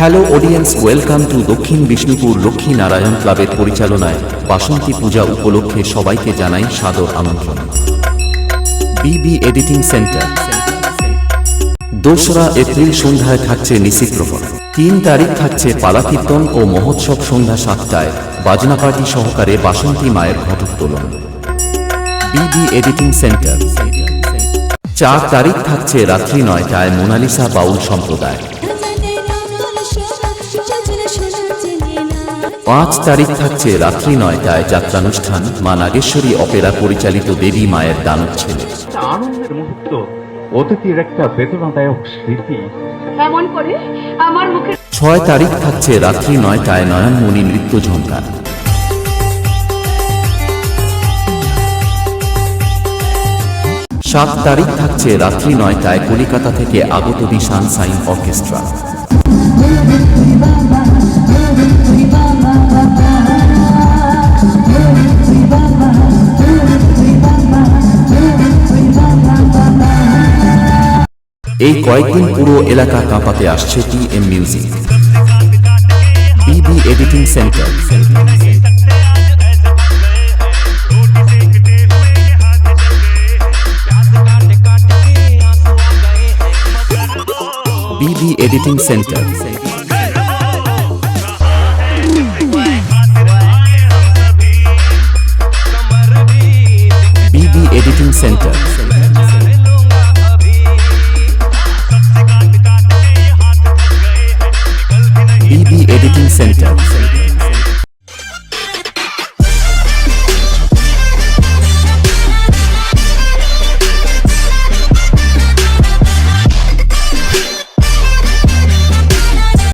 Hello audience welcome to দক্ষিণ বিষ্ণুপুর লক্ষ্মী নারায়ণ ক্লাবের পরিচালনায় বাসন্তী পূজা উপলক্ষে সবাইকে জানাই সাদর আমন্ত্রণ। বিবি এডিটিং সেন্টার দোসরা এপ্রিল সন্ধ্যায় থাকছে নিশিপ্রহর তিন তারিখ থাকছে পালাকীর্তন ও মহোৎসব সন্ধ্যা সাতটায়। বাজনা পার্টি সহকারে বাসন্তী মায়ের ঘটোত্তোলন বিবি এডিটিং সেন্টার চার তারিখ থাকছে রাত্রি নয়টায় মোনালিসা বাউল সম্প্রদায়। পাঁচ তারিখ থাকছে রাত্রি নয়টায় যাত্রানুষ্ঠান মা নাগেশ্বরী অপেরা পরিচালিত দেবী মায়ের দানব ছেলে। আনন্দের মুহূর্ত। অতিথির একটা বেদনাদায়ক স্মৃতি। এমন করে আমার মুখে ছয় তারিখ থাকছে রাত্রি নয়টায় নয়নমণি নৃত্য ঝঙ্কার। সাত তারিখ থাকছে রাত্রি নয়টায় কলিকাতা থেকে আগত দি সাইন অর্কেস্ট্রা। এই কয়েকদিন পুরো এলাকা কাঁপাতে আসছে T M music. BB editing centre. BB editing centre.